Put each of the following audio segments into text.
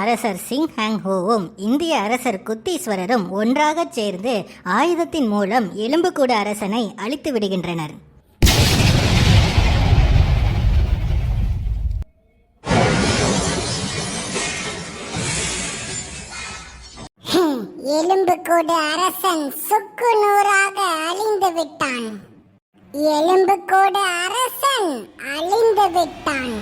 அரசர் சிங் ஹாங் ஹோவும் இந்திய அரசர் குத்தீஸ்வரரும் ஒன்றாகச் சேர்ந்து ஆயுதத்தின் மூலம் எலும்புக்கூடு அரசனை அழித்து விடுகின்றனர். எலும்புக்கூடு அரசன் சுக்கு நூறாக அழிந்து விட்டான். எலும்புக்கூடு அரசன் அழிந்து விட்டான்.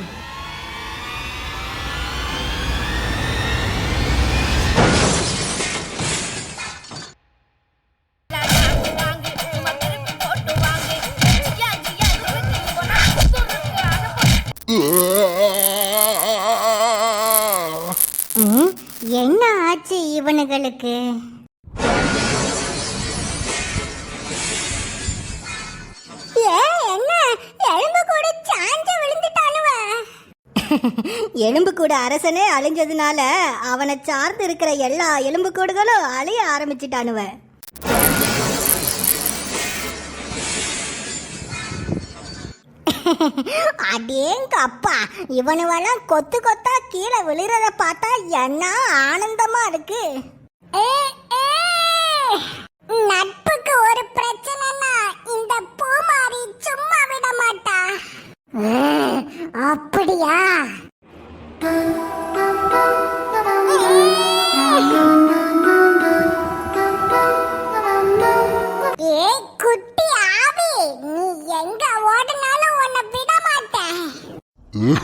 என்ன ஆச்சு இவனுங்களுக்கு ஏ என்ன? எலும்பு கூட எலும்புக்கூடு அரசனே அழிஞ்சதுனால அவனை சார்ந்து இருக்கிற எல்லா எலும்புக்கூடுகளும் அழிய ஆரம்பிச்சிட்டானுவ. அடேங்க அப்பா இவனுவெல்லாம் கொத்து கொத்தா கீழே விழுறத பார்த்தா என்ன ஆனந்தமா இருக்கு. நட்புக்கு ஒரு பிரச்சனைனா இந்த பூமாரி சும்மா விட மாட்டா. அப்படியா?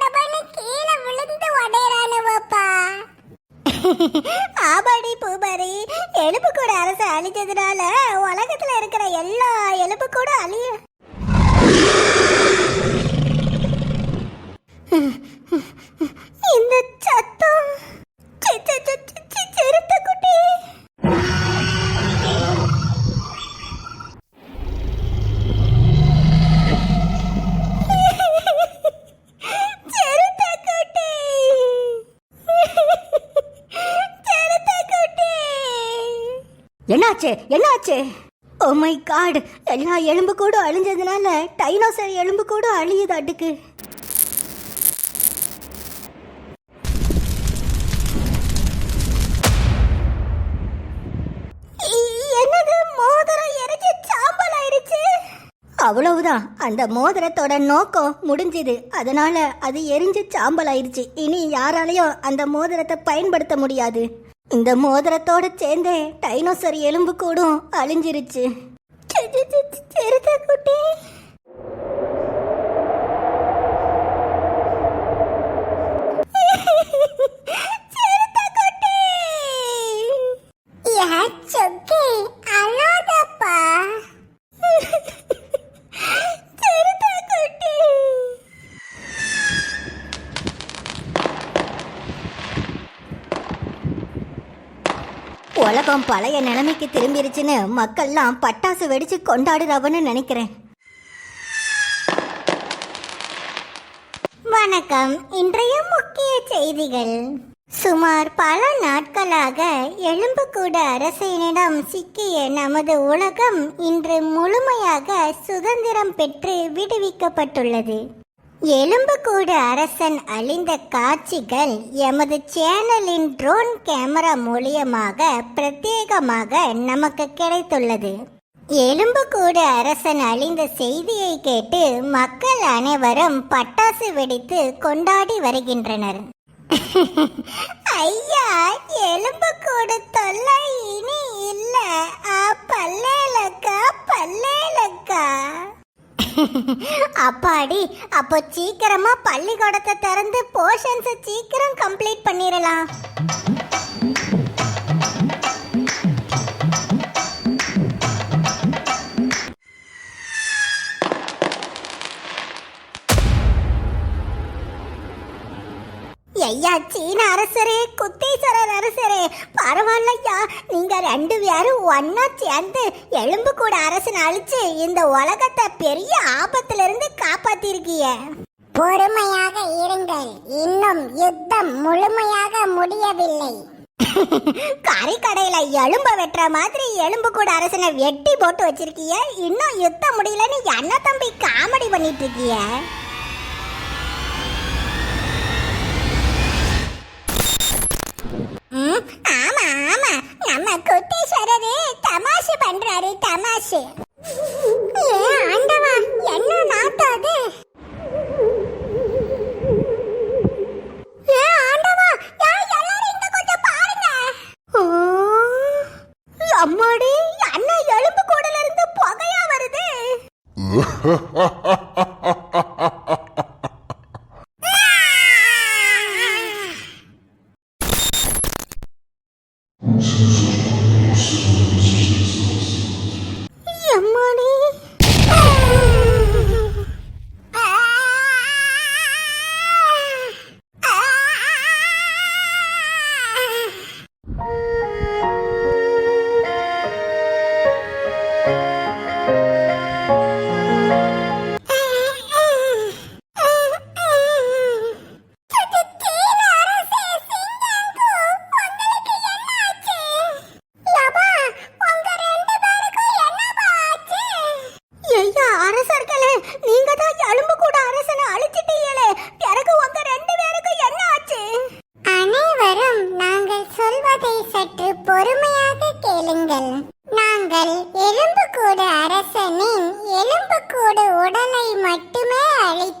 டபன்னு கீழே விழுந்து உடையறானுவப்பா. ஆபாடி பூபாரி கூட அரசு அழிஞ்சதுனால என்னாச்சு? என்னாச்சு? ஓ மை காட் எல்லா எலும்பு கூட அழிஞ்சதுனால டைனோசர் எலும்பு கூட அழியுது அடுக்கு என்னது? மோதிரம் சாம்பல் அவ்வளவுதான். அந்த மோதிரத்தோட நோக்கம் முடிஞ்சுது. அதனால அது எரிஞ்சு சாம்பல் ஆயிடுச்சு. இனி யாராலையும் அந்த மோதிரத்தை பயன்படுத்த முடியாது. இந்த மோதிரத்தோட சேர்ந்து டைனோசர் எலும்பு கூடும் அழிஞ்சிருச்சு. குட்டி. சிறுத்தை குட்டி யா, சொக்கி, அழாதப்பா. சிறுத்தை குட்டி உலகம் பழைய நிலைமைக்கு திரும்பிருச்சுன்னு மக்கள்லாம் பட்டாசு வெடிச்சு கொண்டாடுறவன்னு நினைக்கிறேன். வணக்கம். இன்றைய முக்கிய செய்திகள். சுமார் பல நாட்களாக எலும்புக்கூட அரசினிடம் சிக்கிய நமது உலகம் இன்று முழுமையாக சுதந்திரம் பெற்று விடுவிக்கப்பட்டுள்ளது. எலும்புக்கூடு அரசன் அழிந்த காட்சிகள் எமது சேனலின் ட்ரோன் கேமரா மூலியமாக பிரத்யேகமாக நமக்கு கிடைத்துள்ளது. எலும்புக்கூடு அரசன் அழிந்த செய்தியை கேட்டு மக்கள் அனைவரும் பட்டாசு வெடித்து கொண்டாடி வருகின்றனர். ஐயா எலும்பு கூடு தொல்லை இனி இல்ல. ஆ பல்லேலக்கா பல்லேலக்கா. அப்பாடி அப்போ சீக்கிரமா பள்ளிக்கூடத்தை திறந்து போர்ஷன்ஸை சீக்கிரம் கம்ப்ளீட் பண்ணிடலாம் ஒன்னா சேர்ந்து எலும்பு கூட அரசன் அழிச்சு இந்த உலகத்தை பெரிய ஆபத்துல இருந்து காப்பாத்திருக்கீங்க பொறுமையாக இருங்கள். இன்னும் யுத்தம் முழுமையாக முடியவில்லை. கறி கடையில எலும்ப வெட்டுற மாதிரி எலும்பு கூட அரசனை வெட்டி போட்டு வச்சிருக்கீங்க இன்னும் யுத்தம் முடியலன்னு என்ன தம்பி காமெடி பண்ணிட்டு இருக்கீங்க ம், ஆமா ஆமா. நம்ம குட்டீஸ்வரரு தமாஷு பண்றாரு தமாஷு. ஏன் அம்மாடி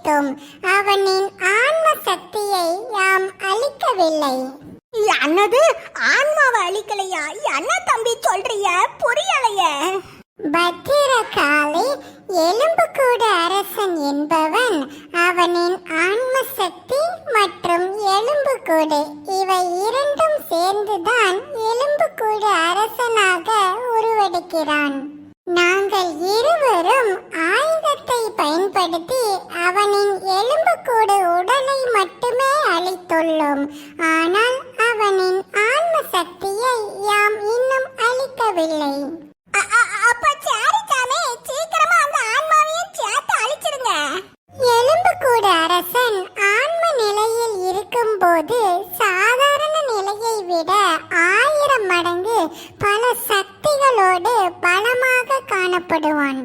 அழித்தோம் அவனின் ஆன்ம சக்தியை யாம் அழிக்கவில்லை என்னது ஆன்மாவை அழிக்கலையா என்ன தம்பி சொல்றிய? புரியலையே. பத்திரகாளி எலும்புக்கூடு அரசன் என்பவன் அவனின் ஆன்ம சக்தி மற்றும் எலும்புக்கூடு இவை இரண்டும் சேர்ந்துதான் எலும்புக்கூடு அரசனாக உருவெடுக்கிறான். நாங்கள் இருவரும் பலத்தை பயன்படுத்தி அவனின் எலும்புக்கூடு உடலை மட்டுமே அழித்துள்ளோம். ஆனால் அவனின் ஆன்ம சக்தியை யாம் இன்னும் அழிக்கவில்லை. அப்ப சீக்கிரமா அந்த ஆன்மாவையும் சேர்த்து எலும்புக்கூடு அரசன் ஆன்ம நிலையில் இருக்கும்போது சாதாரண நிலையை விட ஆயிரம் மடங்கு பல சக்திகளோடு பலமாக காணப்படுவான்.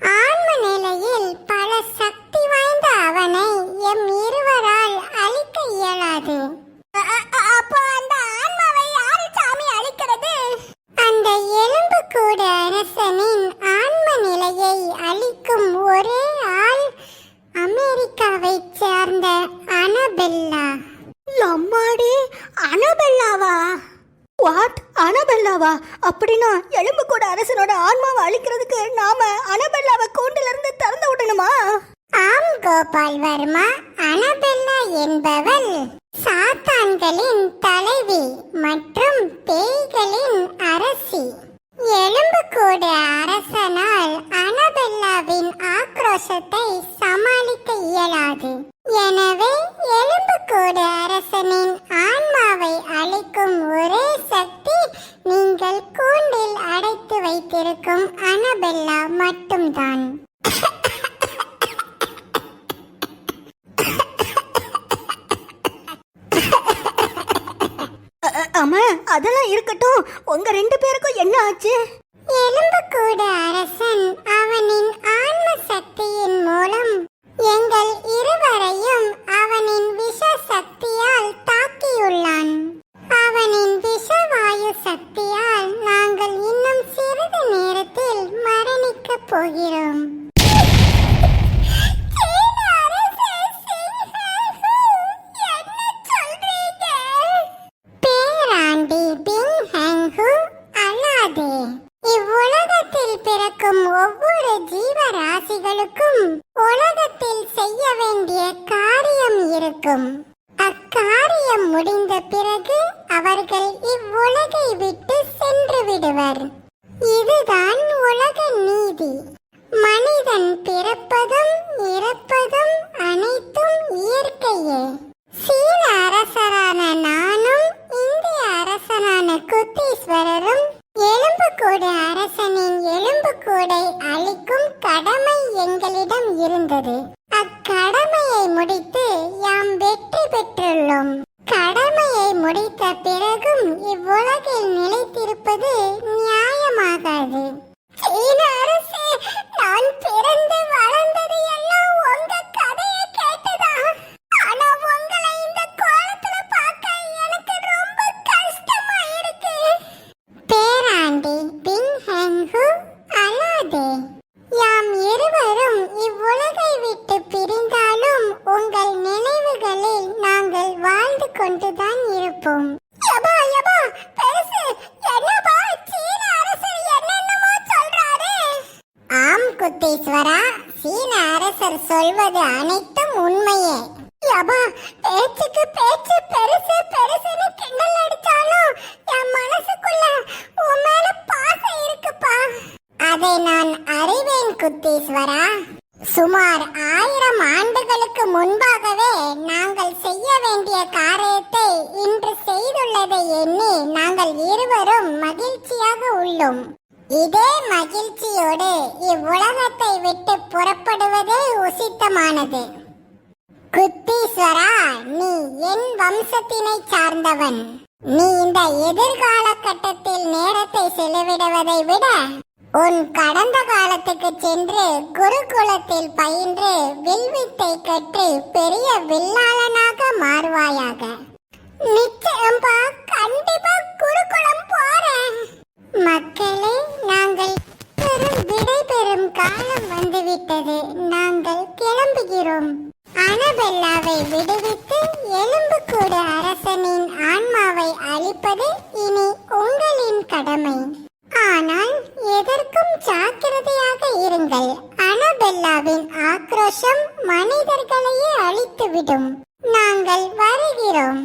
ஆன்ம நிலையில் பல சக்தி வாய்ந்த அவனை எம் இருவரால் அழிக்க இயலாது. அ- அப்போ அந்த ஆன்மாவை யாரு சாமி அழிக்கிறது? அந்த எலும்புக்கூடு அரசனின் ஆன்ம நிலையை அழிக்கும் ஒரே ஆள் அமெரிக்காவைச் சேர்ந்த அனபெல்லா. அம்மாடி அனபெல்லாவா? வாட் அனபெல்லாவா? அப்படின்னா எலும்பு கூட அரசனோட ஆன்மாவை அழிக்கிறதுக்கு நாம அனபெல்லாவை கூண்டுல இருந்து திறந்து விடணுமா? ஆம் கோபால் வர்மா. அனபெல்லா என்பவள் சாத்தான்களின் தலைவி மற்றும் பேய்களின் அரசி. எலும்புக்கூடு அரசனால் அனபெல்லாவின் ஆக்ரோஷத்தை சமாளிக்க இயலாது. எனவே எலும்புக்கூடு அரசனின் ஆன்மாவை அளிக்கும் ஒரே சக்தி நீங்கள் கூண்டில் அடைத்து வைத்திருக்கும் அனபெல்லா மட்டும்தான். அ- அ- ஆமா அதெல்லாம் இருக்கட்டும். உங்க ரெண்டு பேருக்கும் என்ன ஆச்சு? எலும்புக்கூடு அரசன் அவனின் ஆன்ம சக்தியின் மூலம் எங்கள் இருவரையும் விடுவர். இதுதான் உலக நீதி. மனிதன் பிறப்பதும் இறப்பதும் அனைத்தும் இயற்கையே. சீன அரசரான நானும் இந்திய அரசனான குத்தீஸ்வரரும் எலும்புக்கூடு அரசனின் எலும்புக்கூடை அளிக்கும் கடமை எங்களிடம் இருந்தது. அக்கடமையை முடித்து யாம் வெற்றி பெற்றுள்ளோம். முடித்த பிறகும் இவ்வுலகில் நிலைத்திருப்பது நியாயமாகாது. சீன அரசே நான் பிறந்து வளர்ந்த அதை நான் அறிவேன் குத்தீஸ்வரா. சுமார் ஆயிரம் ஆண்டுகளுக்கு முன்பாகவே நாங்கள் செய்ய வேண்டிய காரியத்தை இன்று செய்துள்ளதை எண்ணி நாங்கள் இருவரும் மகிழ்ச்சியாக உள்ளோம். இதே மகிழ்ச்சியோடு இவ்வுலகத்தை விட்டு புறப்படுவதே உசித்தமானது. குத்தீஸ்வரா நீ என் வம்சத்தினை சார்ந்தவன். நீ இந்த எதிர்கால கட்டத்தில் நேரத்தை செலவிடுவதை விட உன் கடந்த காலத்துக்கு சென்று குருகுலத்தில் பயின்று வில்வித்தை கற்று பெரிய வில்லாளனாக மாறுவாயாக. நிச்சயம்பா கண்டிப்பா குருகுலம் போறேன். மக்களே நாங்கள் பெரும் விடை பெறும் காலம் வந்துவிட்டது. நாங்கள் கிளம்புகிறோம். அனபெல்லாவை விடுவித்து எலும்புக்கூடு அரசனின் ஆன்மாவை அழிப்பது இனி உங்களின் கடமை. ஆனால் எதற்கும் ஜாக்கிரதையாக இருங்கள். அனபெல்லாவின் ஆக்ரோஷம் மனிதர்களையே அழித்துவிடும். நாங்கள் வருகிறோம்.